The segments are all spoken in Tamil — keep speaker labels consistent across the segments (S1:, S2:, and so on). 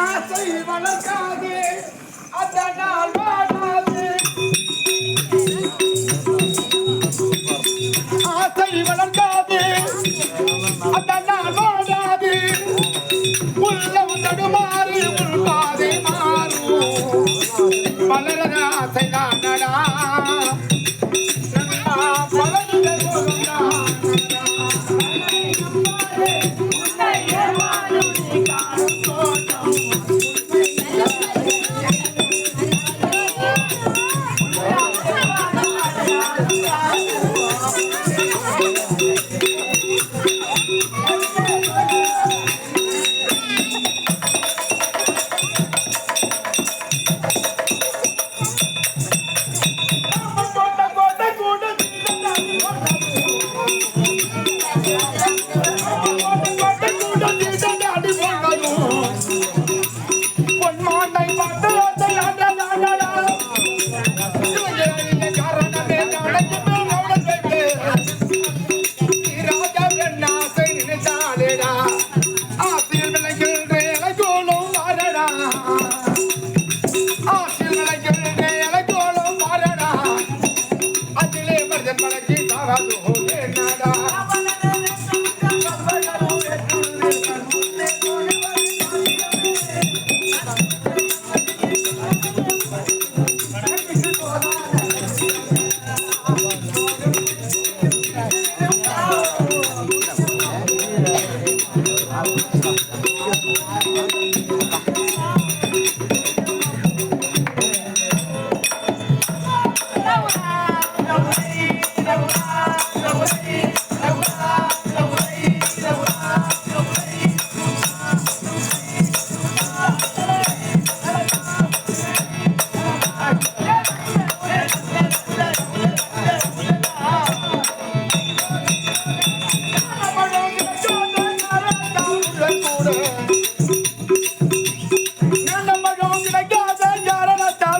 S1: ஆசை வளர்க்காது அதனால் வாழாது ஆசை வளர்க்காது அதனால் வாழாது உள்ளம் தடுமாறி உள்பாதை மாறும்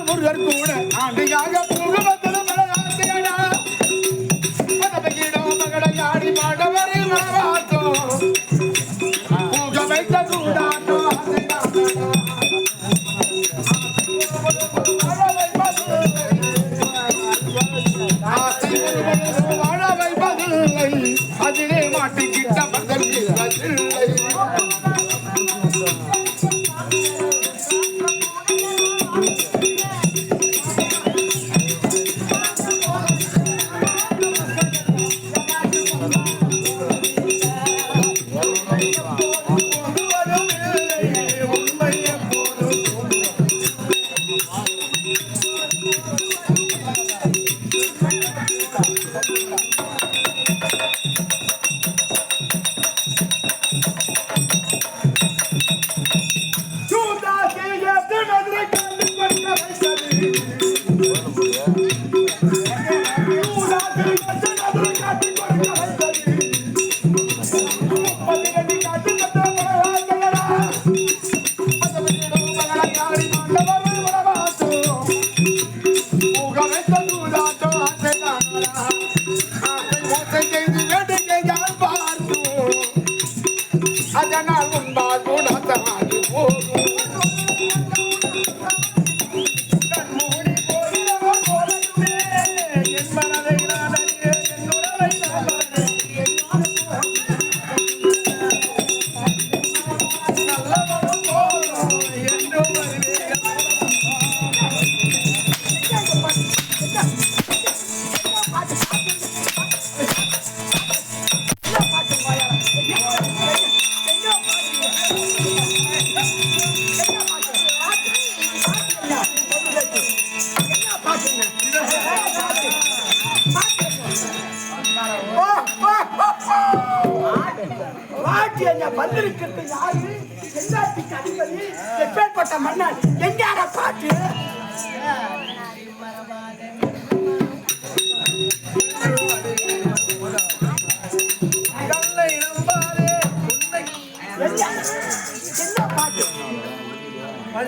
S1: முருகர் கூட
S2: ஆண்டுகாக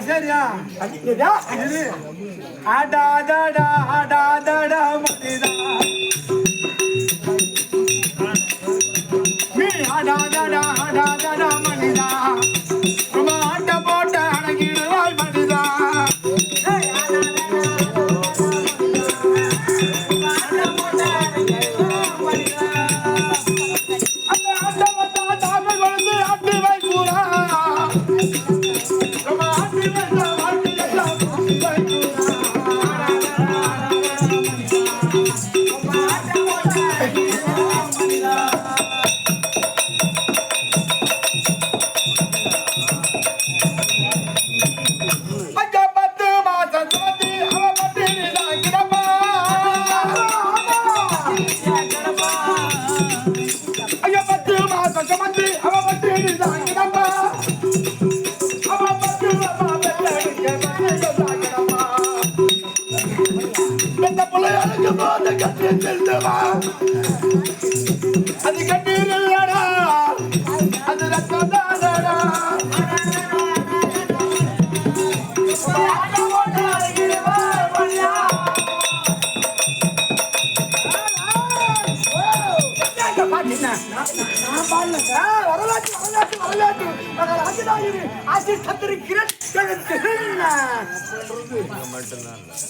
S1: சரியா
S2: ஆடா
S1: தடா ஆடா தடா மதிதா ஆடா செல்லுவா. அது கண்ணீர் இல்லடா. அது ரத்தம் தானடா
S2: என்னங்க வரலாற்று, வரலாற்று, வரலாற்று. நாங்கள் ராஜதானியில்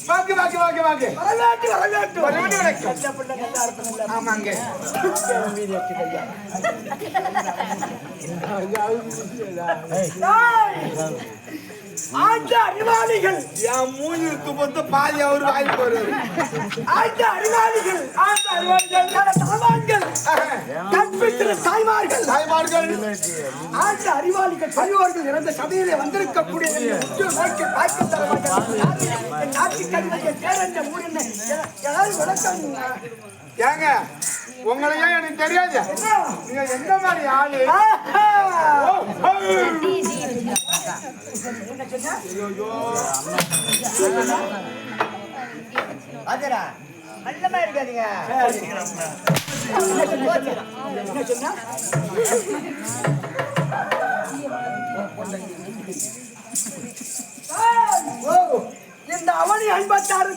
S1: வாக்கு வாக்கு வாக்கு வாக்கு.
S2: வரலாற்று, வரலாற்று.
S1: வரலாற்று வணக்கம். ஆமாங்க.
S2: மீதி ஆட்சி அறிவாளிகள்
S1: என் மூஞ்சிற்கு பொறுத்து பாதி அவரு வாங்கி போறாரு
S2: ஆட்சி அறிவாளிகள் ஆட்சி அறிவாளிகள் தாய்மார்கள் கற்பிக்கிற தாய்மார்கள்.
S1: தாய்மார்கள்.
S2: ஆட்சி அறிவாளிகள் பரிவார்கள் இறந்த சபையிலே வந்திருக்கக்கூடிய நாட்டு கல்வியை பேரண்ட ஊரில் யாரும் விளக்கம்
S1: ஏங்க உங்களையே எனக்கு தெரியாது நீங்க எந்த மாதிரி ஆளு.
S3: ஆஜரா நல்லமா இருக்காதீங்க
S2: என்ன சொன்னா? ஓ, இந்த அவனி ஐம்பத்தாறு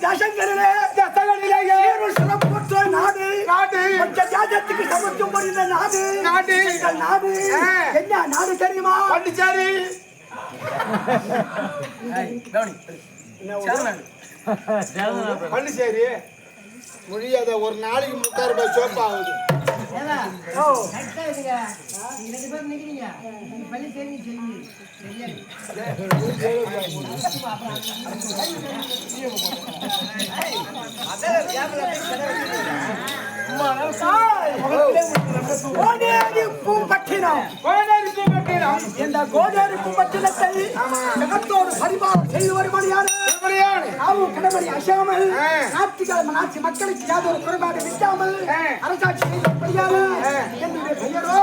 S2: சீரும் சிறப்புற்ற நாடு.
S1: நாடு.
S2: பஞ்ச ஜாதத்துக்கு சமைக்கும் முடிந்த நாடு.
S1: நாடு.
S2: நாடு. என்ன நாடு தெரியுமா?
S1: பாண்டிச்சேரி. பாண்டிச்சேரி. முடியாத ஒரு நாளைக்கு முக்கால் ரூபாய் சோப்பு ஆகுது
S2: பூம்பட்டினம் இந்த கோடேரி பூம்பட்டினத்தை ஜகத்தோடு பரிமாறம் செய்து
S1: எப்படியானு
S2: ஆவும் கிடமணி அசாமல்
S1: ஆ.
S2: நாட்டுக்கிழமை நாட்டு மக்களுக்கு யாதொரு குறைபாடு விட்டாமல். அரசாட்சி செய்யப்படியான
S1: ஆ.
S2: என்னுடைய பெயரோ.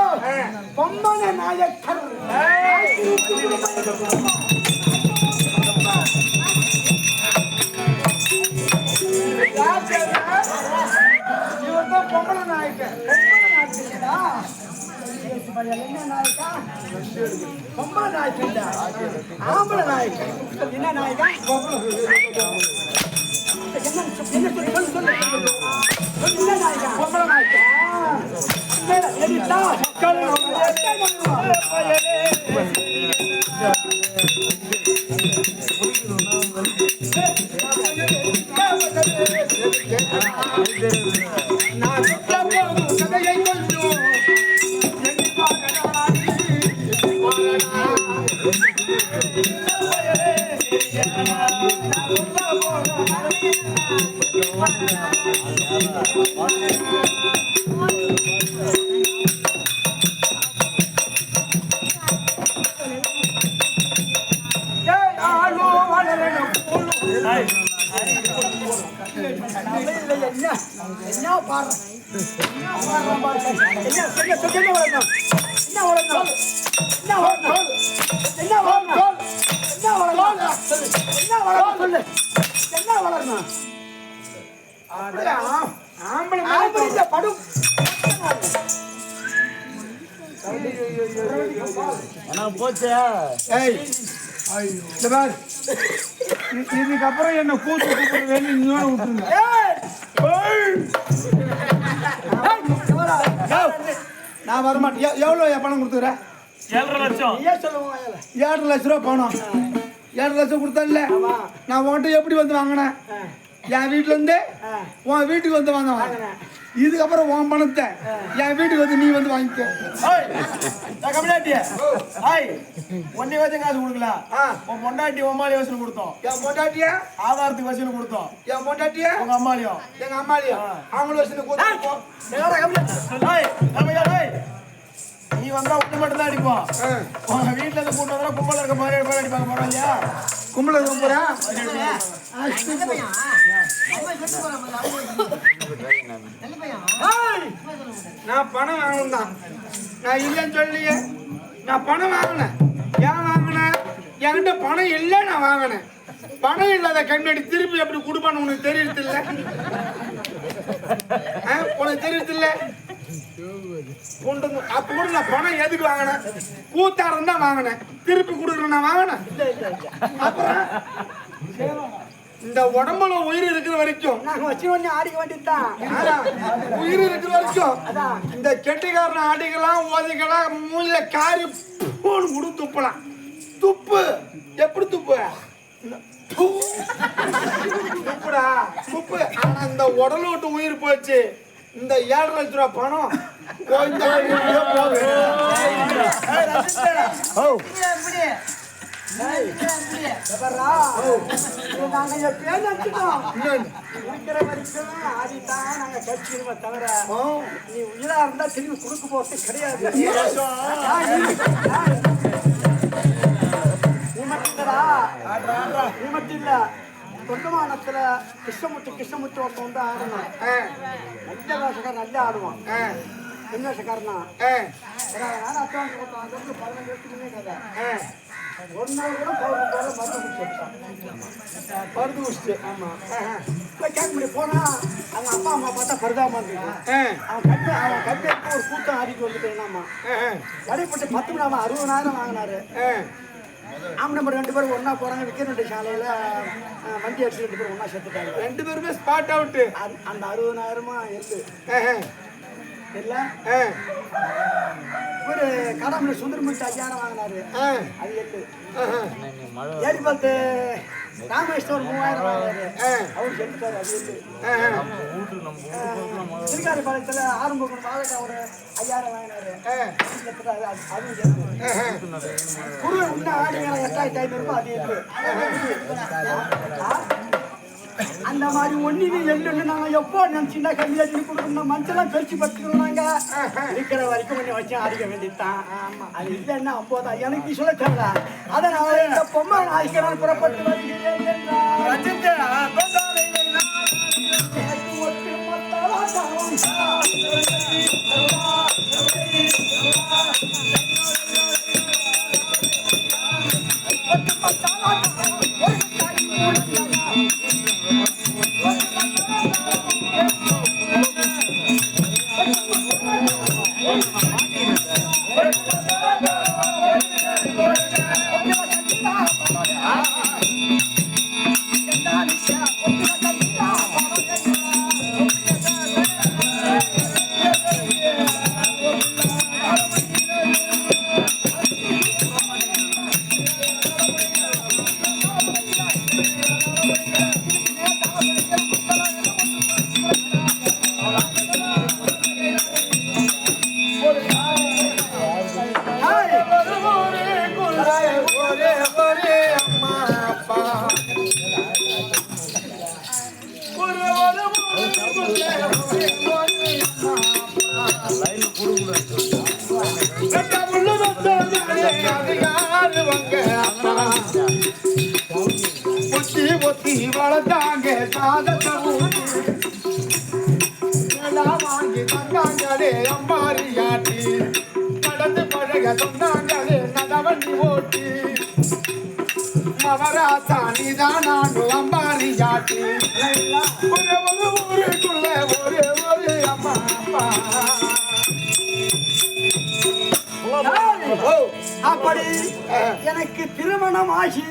S2: பொம்மன நாயக்கர்
S1: இவர் தான் பொம்பளை நாயக்கன்
S2: என்ன நாயக்கா பொம்பளை நாயக்கன்டா ஆம்பளை நாயக்கன் என்ன நாயக்கா என்ன என்ன சொல்லு சொல்லு சொல்லு என்ன நாயக்கா பொம்பளை நாயக்கா என்ன வளரணும்?
S1: ஆம்பளை
S2: படும்.
S1: இதுக்கப்புறம் என்ன கூப்பிட விட்டுருங்க.
S2: ஏய், இவரா?
S1: நான் வரமாட்டேன். எவ்வளோ பணம் கொடுத்துக்கிறேன்
S4: ஏழரை லட்சம்.
S1: ஏழரை லட்ச ரூபா பணம். ஏழரை லட்சம் கொடுத்தல. நான் உன்கிட்ட எப்படி வந்து வாங்கினேன்? என் வீட்டுல இருந்து. உன் வீட்டுக்கு வந்து வாங்க. இதுக்கப்புறம் உன் பணத்தை என் வீட்டுக்கு வந்து நீ வந்து வாங்கிக்க.
S4: ஒன்னே வச்ச காசு கொடுக்கல.
S1: ஆ.
S4: உன் பொண்டாட்டி உம்மாளி வசூல் கொடுத்தோம்.
S1: என் பொண்டாட்டியா?
S4: ஆதாரத்துக்கு வசூல் கொடுத்தோம்.
S1: என் பொண்டாட்டியா?
S4: உங்க அம்மாளியும்
S1: எங்க அம்மாலையா அவங்களும் வச்சு கூத்து
S4: நீ வந்தா ஒண்ணு மட்டும் தான் அடிப்போம் உங்க வீட்டுல இருந்து கூட்டு வந்தா கும்பல இருக்க மாதிரி மாதிரி அடிப்பாங்க பரவாயில்லையா
S1: கும்பல
S3: பையன்
S2: ஏய்,
S1: நான் பணம் வாங்கணும் தான் நான் இல்லைன்னு சொல்லியே. நான் பணம் வாங்கினேன். ஏன் வாங்கினேன் என்கிட்ட பணம் இல்லை நான் வாங்கினேன். பணம் இல்லாத கண்ணாடி திருப்பி எப்படி கொடுப்பான்னு உனக்கு தெரியறது இல்ல உனக்கு தெரியறது இல்ல கொண்டு அப்ப கூட நான் பணம் எதுக்கு வாங்கினேன்? கூத்தாரம் தான் வாங்கினேன். திருப்பி கொடுக்குறேன் நான் வாங்கினேன். அப்புறம் இந்த உடம்புல உயிர் இருக்கிற வரைக்கும்
S2: நாங்க வச்சு ஒண்ணு ஆடிக்க வேண்டியதுதான்.
S1: உயிர் இருக்கிற வரைக்கும் இந்த கெட்டிக்காரன் அடிக்கலாம் ஓதிக்கலாம் மூஞ்சில காரி பூன்னு கூட துப்பலாம். துப்பு. எப்படி துப்பு. துப்புடா. துப்பு. ஆனா இந்த உடல் விட்டு உயிர் போச்சு. இந்த ஏழரை லட்ச ரூபா பணம்
S2: நீ உயிரா இருந்தா திரும்பி கொடுக்க போறது கிடையாது.
S1: நீ
S2: மட்டும் இல்ல. தொண்டமானத்துல கிருஷ்ணமுத்து கிருஷ்ணமுத்து ஒருத்தன் வந்து ஆடணும்
S1: ஆ,
S2: நல்ல வேஷக்காரன் நல்லா ஆடுவான் என்ன வேஷக்காரனா
S1: ஆ,
S2: நான் அட்வான்ஸ் கொடுத்தேன் அது வந்து பதினஞ்சு வருஷத்துக்கு கதை. ஒரு நாள் கூட மருந்து குடிச்சு
S1: மருந்து குடிச்சிட்டு.
S2: ஆமா இப்போ கேட்க முடியும் போனா அவங்க அப்பா அம்மா பார்த்தா பரிதாபமா இருந்தது
S1: ஆ,
S2: அவன் கட்டு அவன் கட்டு ஒரு கூட்டம் ஆடிட்டு வந்துட்டேன்னாமா
S1: ஆ, ஆ,
S2: வடைப்பட்டு பத்து மணி நேரம் அறுபதாயிரம் வாங்கினாரு. ஆம் நம்பர் ரெண்டு பேரும் ஒண்ணா போறாங்க விக்கிரண்டு சாலையில வண்டி அடிச்சு ரெண்டு பேரும் ஒண்ணா செத்துட்டாங்க.
S1: ரெண்டு பேருமே ஸ்பாட் அவுட்
S2: அது- அந்த அறுபதாயிரமா இருக்கு இல்ல இவரு காடாமணி சுந்தரமூர்த்தி ஐயாயிரம் வாங்கினாரு. அது எட்டு ஏரிபாத்து ராமேஸ்வரர் மூவாயிரம் வாங்கினாரு. அவர் செத்துட்டாரு அது எட்டு திருக்காரி பாளையத்துல ஆரம்ப பாலக்கா ஒரு ஐயாயிரம் வாங்கினாரு. அது அது குரு இன்னும் ஆடிங்கிற எட்டாயிரத்தி ஐநூறு ரூபாய் அது ஆ? அந்த மாதிரி ஒண்ணு எள்ளுன்னு நாங்க எப்போ நினைச்சுட்டா கம்மியா சொல்லி கொடுக்கணும் மனுஷெல்லாம் பேச்சு பத்துக்கிறோம் நாங்க. இருக்கிற வரைக்கும் கொஞ்சம் வச்சு அடிக்க வேண்டியதுதான். அது இல்லைன்னா அப்போதான். எனக்கு சொல்ல தெரியல. அதனால இந்த பொம்மை நாய்க்கிறான் புறப்பட்டு வருகிறேன் என்றார்.
S4: ரசிகரே,
S1: ஒத்தி வளர்த்தாங்க சாதத்தை ஊட்டி வாங்கி தந்தாங்களே அம்பாரியாட்டி நடந்து பழக சொன்னாங்களே நடவண்டி ஓட்டி. மவராசா நீதான் நானு அம்பாரியாட்டி ஒரு ஒரு ஊருக்குள்ள ஒரு ஒரு அம்மா அப்பா.
S2: அப்படி எனக்கு திருமணம் ஆகி.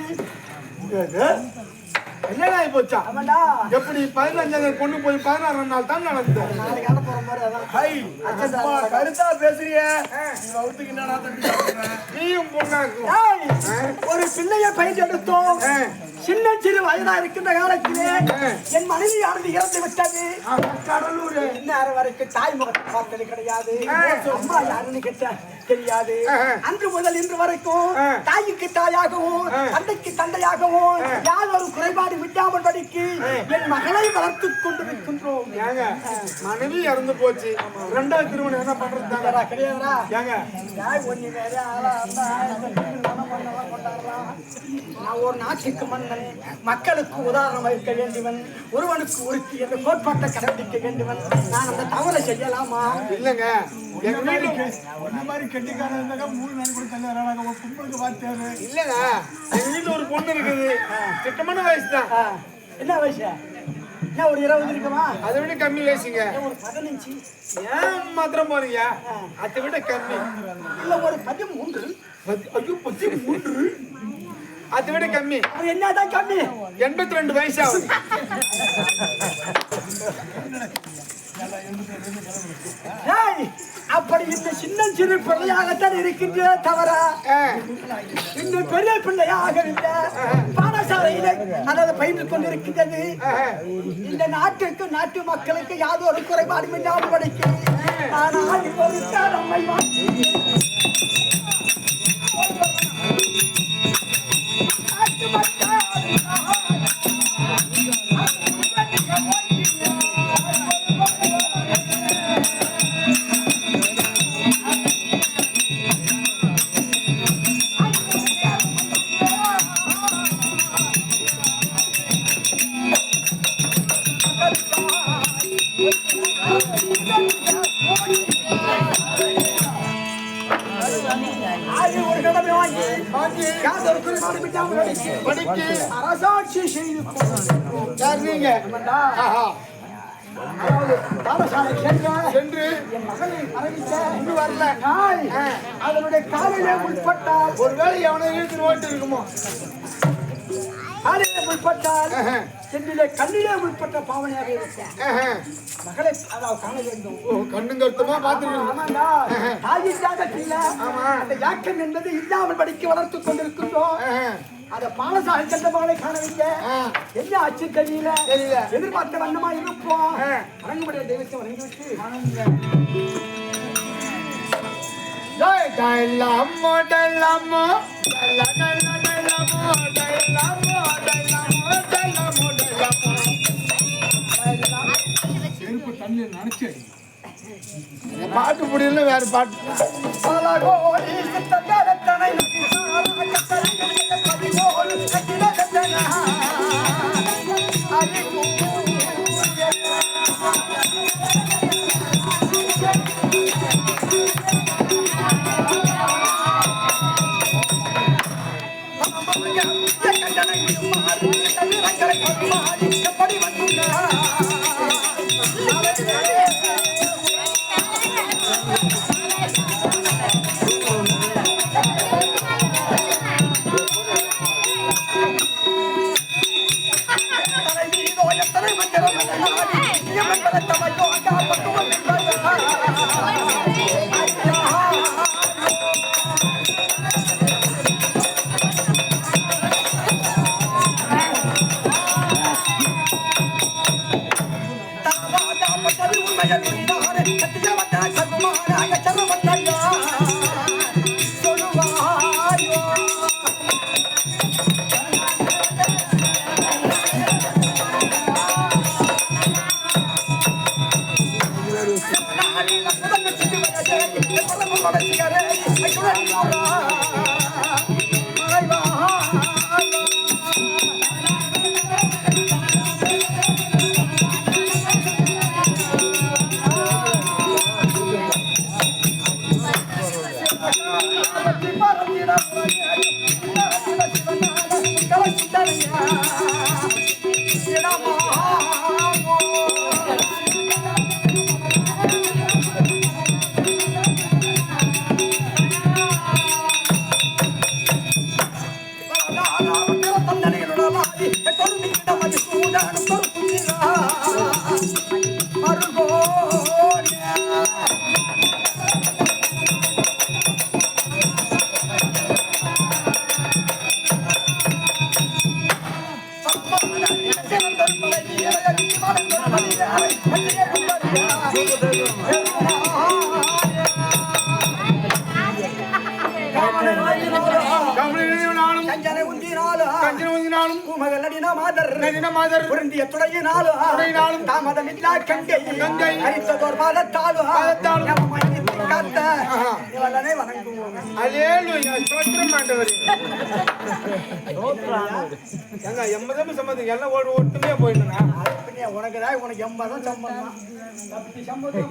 S1: என்னடா போச்சா?
S2: ஆமாண்டா
S1: எப்படி பதினஞ்சாவது பொண்ணு போய் பதினாறாம் நாள் தான் நடந்தது?
S2: நாளைக்கு போற மாதிரி அதான்
S4: ஹை அம்மா, கருத்தா பேசுறிய. என்னடா தம்பி?
S1: நீயும் பொண்ணாக்கும்.
S2: ஒரு பிள்ளையை பெயர்ந்தெடுத்தோம்
S1: ஆ.
S2: சின்ன சிறு வயதா இருக்கின்ற காலத்திலே. என் மனைவியானது இறந்து விட்டது?
S1: கடலூர்.
S2: இந்நேரம் வரைக்கும் தாய் முகத்தை பார்த்தது கிடையாது. அம்மா யாருன்னு கேட்ட தெரியாது. அன்று முதல் இன்று வரைக்கும். தாய்க்கு தாயாகவும். தந்தைக்கு தந்தையாகவும் யார் ஒரு குறைபாடு விட்டாமல் படிக்கு என் மகளை வளர்த்துக் கொண்டிருக்கின்றோம்.
S1: ஏங்க மனைவி இறந்து போச்சு. ரெண்டாவது திருமணம் என்ன பண்றது தாங்க?
S2: கிடையாதா, கிடையாதுடா.
S1: ஏங்க.
S2: ஒண்ணு வேற ஆளா. நான் ஒரு நாட்டுக்கு மன்னன் மக்களுக்கு உதாரணம் வைக்க வேண்டியவன் ஒருவனுக்கு ஒருத்தி என்ற கோட்பாட்டை கடைபிடிக்க வேண்டியவன் நான் அந்த தவறை செய்யலாமா?
S1: இல்லங்க எங்க
S4: மாதிரி கெட்டிக்காரன் இருந்தாக்கா மூணு நாள் கூட தள்ளி வராங்க
S1: எங்க வீட்டுல ஒரு பொண்ணு இருக்குது. திட்டமான வயசு தான்
S2: என்ன வயசு? என்ன ஒரு இருபது இருக்குமா?
S1: அதை விட கம்மி வயசுங்க.
S2: ஒரு பதினஞ்சு.
S1: ஏன் மாத்திரம் போறீங்க? அதை விட கம்மி.
S2: இல்ல ஒரு பதிமூன்று.
S1: ஐயோ பத்தி மூன்று அதை விட கம்மி.
S2: என்னதான் கம்மி?
S1: எண்பத்தி ரெண்டு வயசு ஆகுது
S2: ஏய், அப்படி இந்த சின்ன சிறு பிள்ளையாகத்தான் இருக்கின்ற தவற
S1: ஆ,
S2: இந்த பெரிய பிள்ளையாக இல்ல பாடசாலையில அதாவது பயின்று கொண்டிருக்கின்றது. இந்த நாட்டுக்கு நாட்டு மக்களுக்கு யாதொரு குறைபாடும் இல்லாமல் படிக்கும். ஆனால் இப்போது நம்மை நாட்டு மக்கள்
S1: ஒருவேளை எவனை இழுத்து ஓட்டு இருக்குமோ?
S2: உட்பட்டால்
S1: ஆஹா.
S2: சென்றிலே கண்ணிலே உட்பட்ட பாவனையாக இருக்கும்
S1: ஆஹா.
S2: மகளை அதாவது காண வேண்டும்.
S1: கருத்துமா பார்த்துருக்கணும்
S2: ஆமாண்டா. தாயின் தியாகத்தில் அந்த யாக்கம் என்பது இல்லாமல் படிக்க வளர்த்துக் கொண்டிருக்கின்றோம் அத பாடசாலை சென்ற மகளை காணவில்லை. என்ன ஆச்சு தெரியல. எதிர்பார்த்த வண்ணமா இருப்போம்.
S1: ஆ.
S2: வணங்கும்படிய தெய்வத்தை வணங்கிவிட்டு.
S1: டேய், டைலாமோ, டைலாமோ, டைலா, டைலா, பாட்டு முடியல வேற பாட்டு
S2: Thank you. நதிசார கத்தரிக்கை கவிவோடு கட்டிடகத்தனா. எப்படி தந்தனைகளோட மருகோ மாதர்
S1: நதின மாதர்
S2: புரண்டிய துடையினாலும்
S1: துடையினாலும்
S2: தாமதமில்லா கங்கை
S1: கங்கை.
S2: அரித்ததோர் பாதத்தாலும்
S1: பாதத்தாலும்.
S2: நம்ம மன்னித்து காத்த. இவளனை வணங்குவோம்.
S1: அலேலுயா ஆண்டவரே. எங்க எல்லாம் ஒரு ஒட்டுமையா போயிடுனா
S2: உனக்கு தப்பி சம்பளம்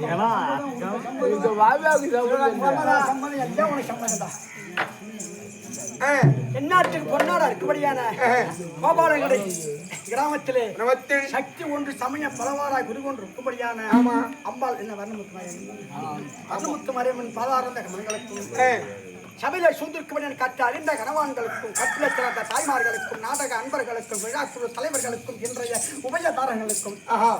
S2: சம்பளம் சம்பளம் எல்லாம் உனக்கு சம்பளம் தான் எந்நாட்டுக்கு பொன்னாடா இருக்கும்படியான கோபாலங்கடை கிராமத்திலே
S1: நமத்தில்
S2: சக்தி ஒன்று சமய பலவாராய் குரு ஒன்று இருக்கும்படியான
S1: ஆமா.
S2: அம்பாள் என்ன வர்ணமுத்து மாரியம்மன்? வர்ணமுத்து மாரியம்மன் பாதாரந்த கமலங்களுக்கும்
S1: ஏய்,
S2: சபையில சூழ்ந்திருக்கும்படியான கற்று அறிந்த கணவான்களுக்கும் கற்று சிறந்த தாய்மார்களுக்கும் நாடக அன்பர்களுக்கும் விழாக்குழு தலைவர்களுக்கும் இன்றைய உபயதாரங்களுக்கும்
S1: ஆஹா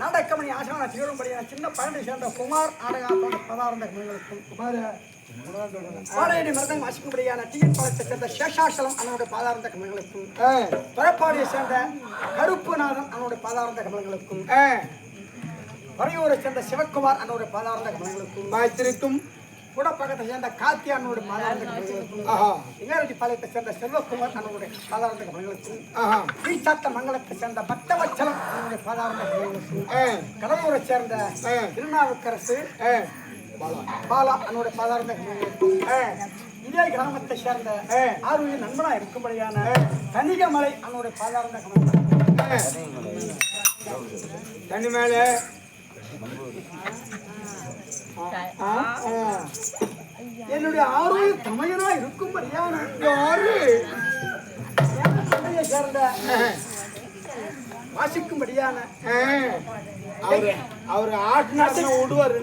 S2: நாடகமணி ஆசான தீரும்படியான சின்ன பழனி சேர்ந்த குமார் நாடகாத்தோட பதார்ந்த கமலங்களுக்கும் குமார பாளையடி மிருதம் வாசிக்கும்படியான தீயின் பழத்தை சேர்ந்த சேஷாசலம் அவனுடைய பாதார்ந்த கமலங்களுக்கும் தொலைப்பாடியை சேர்ந்த கருப்புநாதன் அவனுடைய பாதார்ந்த கமலங்களுக்கும் வரையூரை சேர்ந்த சிவக்குமார் அவனுடைய பாதார்ந்த கமலங்களுக்கும்
S1: வாய்த்திருக்கும்
S2: கூடப்பக்கத்தை சேர்ந்த கார்த்தி அவனுடைய பாதார்ந்த கமலங்களுக்கும் பாளையத்தை சேர்ந்த செல்வக்குமார் அவனுடைய பாதார்ந்த கமலங்களுக்கும் ஸ்ரீசாத்த மங்கலத்தை சேர்ந்த பக்தவச்சலம் அவனுடைய பாதார்ந்த கமலங்களுக்கும் கடலூரை சேர்ந்த. திருநாவுக்கரசு பாலா அவனுடைய சாதாரண கமலங்களுக்கும் இதே கிராமத்தை சேர்ந்த
S1: ஏய்.
S2: ஆர்வலி நண்பனா இருக்கும்படியான கனிகமலை அவனுடைய பாதார்ந்த கமலங்களுக்கும்
S1: ஏய். தண்ணி மேல
S2: என்னுடைய ஆரோக்கிய தமையனா இருக்கும்படியான
S1: யாரு
S2: தந்தையை சேர்ந்த வாசிக்கும்படியான
S1: அவர் அவர் அவரு ஆட்டினாருன்னா விடுவார்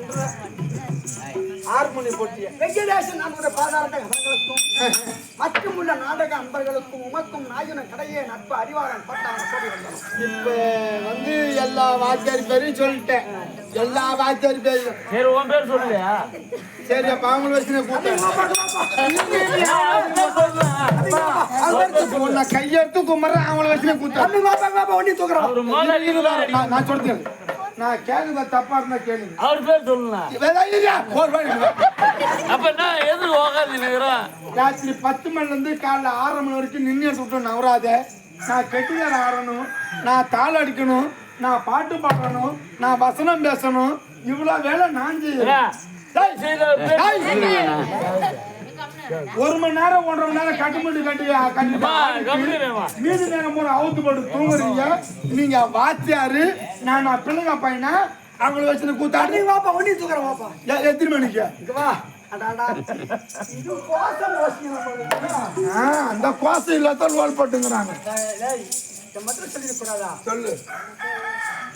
S1: ஹார்மோனி போட்டிய.
S2: வெங்கடேசன் நம்முடைய பாதாரத்த கதங்களுக்கும் மற்றும் உள்ள நாடக அன்பர்களுக்கும் உமக்கும் நாயன கடையே நட்பு அறிவாளன் கோடி வந்தோம்
S1: இப்ப வந்து எல்லா வாத்தியார் பேரையும் சொல்லிட்டேன். எல்லா வாத்தியார் பேரையும்.
S5: சரி உன் பேர் சொல்லுயா
S1: சரி அப்ப அவங்கள வச்சு கூட்டேன் நான் கையெடுத்து கும்பிட்றேன் அவங்கள வச்சு. நான் நான் சொல்றேன். நான் கேக்குதா தப்பா இருந்தா கேளுங்க.
S5: அவர் பேர்
S1: வா.
S5: அப்ப நான் எதுக்கு உக்காந்து நிக்கிறேன்
S1: ராத்திரி பத்து மணில இருந்து காலைல ஆறரை மணி வரைக்கும் நின்று விட்டு நவராத. நான் கெட்டியார ஆடணும் நான் தாள அடிக்கணும் நான் பாட்டு பாடணும் நான் வசனம் பேசணும். இவ்வளவு வேலை நான் செய்யறேன். ஒரு மணி நேரம் ஒன்றரை மணி நேரம் கட்டுமட்டு கட்டி கண்டிப்பா. மீதி நேரம் போற அவுத்து போட்டு தூங்குறீங்க. நீங்க வாத்தியாரு. நான் நான் பிள்ளைங்க பையனா? அவங்கள வச்சு கூத்தாடி.
S2: பாப்பா ஒண்ணி தூக்குறோம் பாப்பா
S1: எ- எத்தனை மணிக்கு
S2: வா.
S1: அந்த கோசம் இல்லாத லோல் போட்டுங்கிறாங்க. சொல்லு.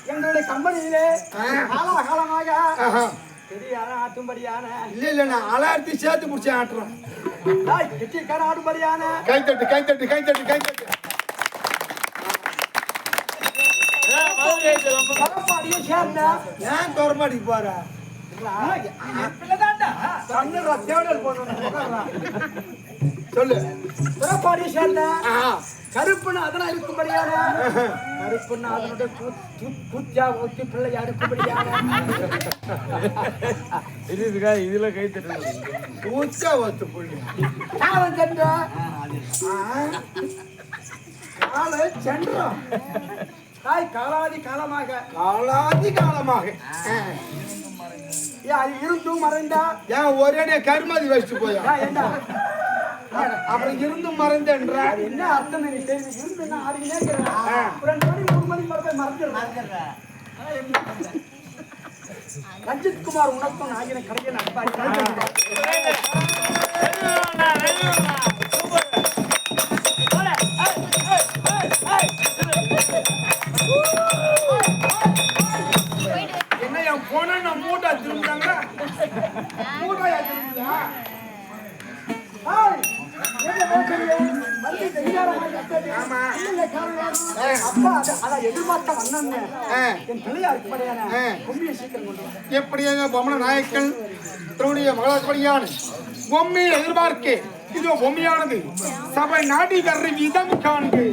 S2: எங்களுடைய கம்பெனியிலே காலகாலமாக. பெரியான ஆட்டும்படியான.
S1: இல்ல இல்ல நான் அலாரத்தி சேர்த்து பிடிச்சி ஆட்டுறேன்.
S2: கெட்டிக்கார ஆடும்படியான
S1: கை தட்டு கை தட்டு
S2: சேர்ந்த
S1: ஏன் தோரமாடிக்கு போற? சொல்லு.
S2: பரப்பாடியை சேர்ந்த. கருப்புன்னு அதனால் இருக்கும்படியான? கருப்புன்னு அதனுடைய கூத்தியா ஊத்தி பிள்ளையா இருக்கும்படியான?
S5: இதுக்கா இதுல கை தட்டு
S1: ஊச்சா ஒத்து புள்ளி.
S2: சென்ற
S1: காலை சென்றோம்.
S2: தாய் காலாதி காலமாக.
S1: காலாதி காலமாக.
S2: இருந்தும் மறைந்தா?
S1: ஏன் ஒரே கருமாதி வச்சுட்டு போயா? அப்புறம் இருந்து மறைந்தன்ற?
S2: என்ன அர்த்தம் இருந்து என்ன மணி மூணு போய் மறந்துடுறேன். ரஞ்சித் குமார் உனக்கும் நாகின கடையை நட்பாடி
S1: எப்படியாக பொம்மன நாயக்கன்? திருடைய மகளாஸ்படியான பொம்மையை எதிர்பார்க்க. இது பொம்மையானது. சபை நாடி கரு விதம் காண்கு